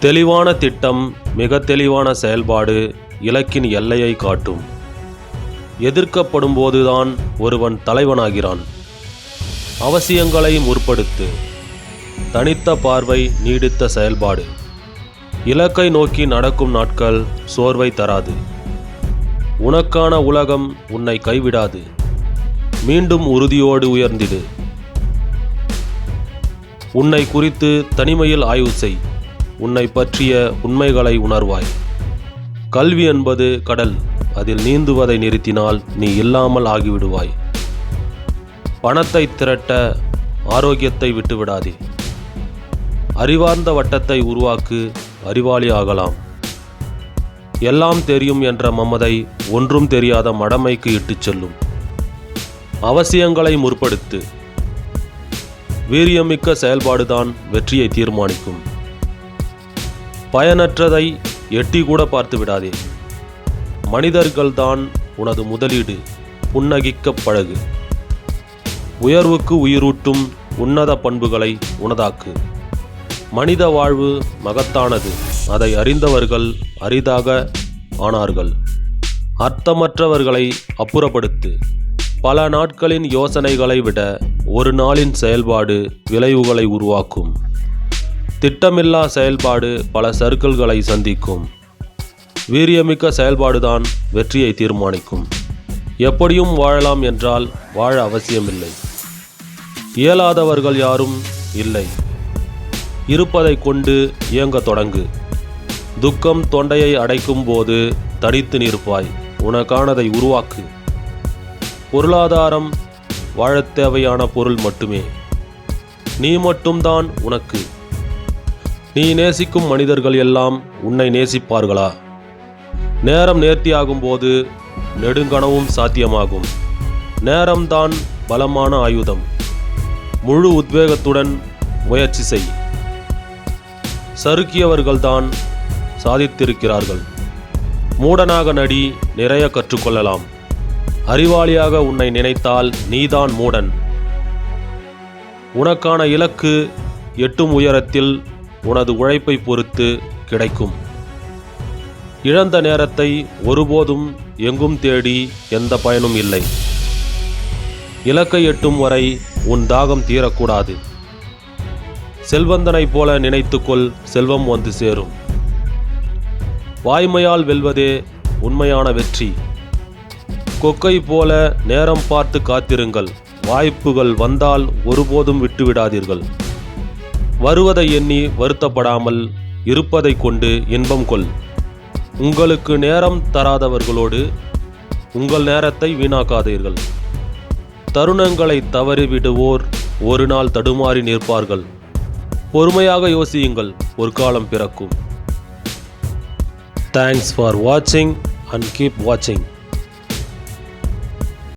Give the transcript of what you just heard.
தெளிவான திட்டம் மிக தெளிவான செயல்பாடு இலக்கின் எல்லையை காட்டும். எதிர்க்கப்படும் போதுதான் ஒருவன் தலைவனாகிறான். அவசியங்களை முற்படுத்து. தனித்த பார்வை நீடித்த செயல்பாடு. இலக்கை நோக்கி நடக்கும் நாட்கள் சோர்வை தராது. உனக்கான உலகம் உன்னை கைவிடாது. மீண்டும் உறுதியோடு உயர்ந்திடு. உன்னை குறித்து தனிமையில் ஆய்வு செய். உன்னை பற்றிய உண்மைகளை உணர்வாய். கல்வி என்பது கடல் அதில் நீந்துவதை நிறுத்தினால் நீ இல்லாமல் ஆகிவிடுவாய். பணத்தை திரட்ட ஆரோக்கியத்தை விட்டுவிடாதே. அறிவார்ந்த வட்டத்தை உருவாக்கு அறிவாளி ஆகலாம். எல்லாம் தெரியும் என்ற மமதை ஒன்றும் தெரியாத மடமைக்கு இட்டுச் செல்லும். அவசியங்களை முற்படுத்து. வீரியமிக்க செயல்பாடுதான் வெற்றியை தீர்மானிக்கும். பயனற்றதை எட்டி கூட பார்த்து விடாதே. மனிதர்கள்தான் உனது முதலீடு புன்னகிக்க பழகு. உயர்வுக்கு உயிரூட்டும் உன்னத பண்புகளை உனதாக்கு. மனித வாழ்வு மகத்தானது அதை அறிந்தவர்கள் அரிதாக ஆனார்கள். அர்த்தமற்றவர்களை அப்புறப்படுத்து. பல நாட்களின் யோசனைகளை விட ஒரு நாளின் செயல்பாடு விளைவுகளை உருவாக்கும். திட்டமில்லா செயல்பாடு பல சர்க்கிள்களை சந்திக்கும். வீரியமிக்க செயல்பாடுதான் வெற்றியை தீர்மானிக்கும். எப்படியும் வாழலாம் என்றால் வாழ அவசியமில்லை. இயலாதவர்கள் யாரும் இல்லை. இருப்பதை கொண்டு இயங்க தொடங்கு. துக்கம் தொண்டையை அடைக்கும் போது தனித்து நிற்பாய். உனக்கானதை உருவாக்கு. பொருளாதாரம் வாழத் தேவையான பொருள் மட்டுமே. நீ மட்டும்தான் உனக்கு. நீ நேசிக்கும் மனிதர்கள் எல்லாம் உன்னை நேசிப்பார்களா? நேரம் நேர்த்தியாகும் போது நெடுங்கனவும் சாத்தியமாகும். நேரம்தான் பலமான ஆயுதம். முழு உத்வேகத்துடன் முயற்சி செய். சறுக்கியவர்கள்தான் சாதித்திருக்கிறார்கள். மூடனாக நடி நிறைய கற்றுக்கொள்ளலாம். அறிவாளியாக உன்னை நினைத்தால் நீதான் மூடன். உனக்கான இலக்கு எட்டும் உயரத்தில் உனது உழைப்பை பொறுத்து கிடைக்கும். இழந்த நேரத்தை ஒருபோதும் எங்கும் தேடி எந்த பயனும் இல்லை. இலக்கை எட்டும் வரை உன் தாகம் தீரக்கூடாது. செல்வந்தனைப் போல நினைத்துக்கொள் செல்வம் வந்து சேரும். வாய்மையால் வெல்வதே உண்மையான வெற்றி. கொக்கை போல நேரம் பார்த்து காத்திருங்கள். வாய்ப்புகள் வந்தால் ஒருபோதும் விட்டுவிடாதீர்கள். வருவதை எண்ணி வருத்தப்படாமல் இருப்பதை கொண்டு இன்பம் கொள். உங்களுக்கு நேரம் தராதவர்களோடு உங்கள் நேரத்தை வீணாக்காதீர்கள். தருணங்களை தவறிவிடுவோர் ஒரு நாள் தடுமாறி நிற்பார்கள். பொறுமையாக யோசியுங்கள் ஒரு காலம் பிறக்கும். தேங்க்ஸ் ஃபார் வாட்சிங் அண்ட் கீப் வாட்சிங்